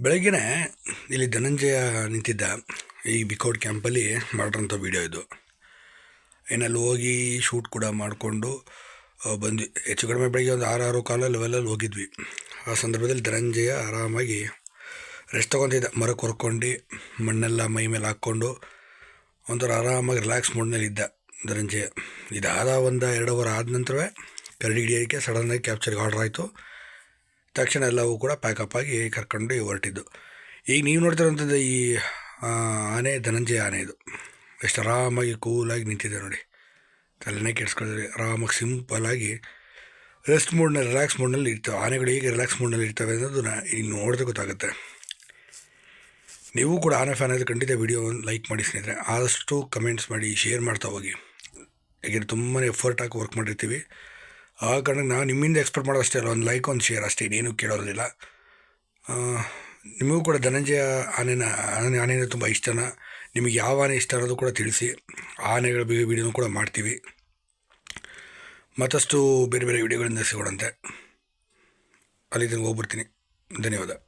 ಬೆಳಗ್ಗೆನೇ ಇಲ್ಲಿ ಧನಂಜಯ ನಿಂತಿದ್ದ ಈ ಬಿಕೌಟ್ ಕ್ಯಾಂಪಲ್ಲಿ ಮಾಡಿರೋಂಥ ವೀಡಿಯೋ ಇದು. ಏನಲ್ಲಿ ಹೋಗಿ ಶೂಟ್ ಕೂಡ ಮಾಡಿಕೊಂಡು ಬಂದ್ವಿ. ಹೆಚ್ಚು ಕಡಿಮೆ ಬೆಳಗ್ಗೆ ಒಂದು ಆರು ಆರು ಕಾಲ ಲೆವೆಲಲ್ಲಿ ಹೋಗಿದ್ವಿ. ಆ ಸಂದರ್ಭದಲ್ಲಿ ಧನಂಜಯ ಆರಾಮಾಗಿ ರೆಸ್ಟ್ ತೊಗೊತಿದ್ದ. ಮರಕ್ಕೆ ಕೊರ್ಕೊಂಡು, ಮಣ್ಣೆಲ್ಲ ಮೈ ಮೇಲೆ ಹಾಕ್ಕೊಂಡು, ಒಂಥರ ಆರಾಮಾಗಿ ರಿಲ್ಯಾಕ್ಸ್ ಮೂಡ್ನಲ್ಲಿ ಇದ್ದ ಧನಂಜಯ. ಇದಾದ ಒಂದು ಎರಡು ಅವರ್ ಆದ ನಂತರವೇ ಕರಡಿ ಹಿಡಿಯೋಕ್ಕೆ ಸಡನ್ನಾಗಿ ಕ್ಯಾಪ್ಚರ್ಗೆ ಆರ್ಡ್ರ್ ಆಯಿತು. ತಕ್ಷಣ ಎಲ್ಲವೂ ಕೂಡ ಪ್ಯಾಕಪ್ ಆಗಿ ಕರ್ಕೊಂಡು ಹೊರಟಿದ್ದು. ಈಗ ನೀವು ನೋಡ್ತಿರೋಂಥದ್ದು ಈ ಆನೆ, ಧನಂಜಯ ಆನೆ ಇದು. ಎಷ್ಟು ಆರಾಮಾಗಿ ಕೂಲಾಗಿ ನಿಂತಿದೆ ನೋಡಿ. ತಲೆನೇ ಕೆಡ್ಸ್ಕೊಳ್ಳಿ ಆರಾಮಾಗಿ ಸಿಂಪಲಾಗಿ ರೆಸ್ಟ್ ಮೂಡ್ನಲ್ಲಿ ರಿಲ್ಯಾಕ್ಸ್ ಮೂಡ್ನಲ್ಲಿ ಇರ್ತವೆ ಆನೆಗಳು ಹೇಗೆ ರಿಲ್ಯಾಕ್ಸ್ ಮೂಡ್ನಲ್ಲಿ ಇರ್ತವೆ ಅನ್ನೋದನ್ನ ಇಲ್ಲಿ ನೋಡಿದ್ರೆ ಗೊತ್ತಾಗುತ್ತೆ. ನೀವು ಕೂಡ ಆನೆ ಫ್ಯಾನ್ ಆದರೆ ಖಂಡಿತ ವಿಡಿಯೋ ಲೈಕ್ ಮಾಡಿ ಸ್ನೇಹಿತರೆ. ಆದಷ್ಟು ಕಮೆಂಟ್ಸ್ ಮಾಡಿ ಶೇರ್ ಮಾಡ್ತಾ ಹೋಗಿ. ಯಾಕೆಂದರೆ ತುಂಬಾ ಎಫರ್ಟ್ ಹಾಕಿ ವರ್ಕ್ ಮಾಡಿರ್ತೀವಿ. ಆ ಕಾರಣಕ್ಕೆ ನಾನು ನಿಮ್ಮಿಂದ ಎಕ್ಸ್ಪೆಕ್ಟ್ ಮಾಡೋದು ಅಷ್ಟೇ ಅಲ್ಲ, ಒಂದು ಲೈಕ್ ಒಂದು ಶೇರ್ ಅಷ್ಟೇ, ಇನ್ನೇನು ಕೇಳೋದಿಲ್ಲ. ನಿಮಗೂ ಕೂಡ ಧನಂಜಯ ಆನೆನ, ಆನೆ, ಆನೆನ ತುಂಬ ಇಷ್ಟನ? ನಿಮಗೆ ಯಾವ ಆನೆ ಇಷ್ಟ ಅನ್ನೋದು ಕೂಡ ತಿಳಿಸಿ. ಆನೆಗಳ ವಿಡಿಯೋನು ಕೂಡ ಮಾಡ್ತೀವಿ. ಮತ್ತಷ್ಟು ಬೇರೆ ಬೇರೆ ವಿಡಿಯೋಗಳಿಂದ ಸಿಗೋಣಂತೆ. ಅಲ್ಲಿ ಹೋಗ್ಬಿಡ್ತೀನಿ. ಧನ್ಯವಾದ.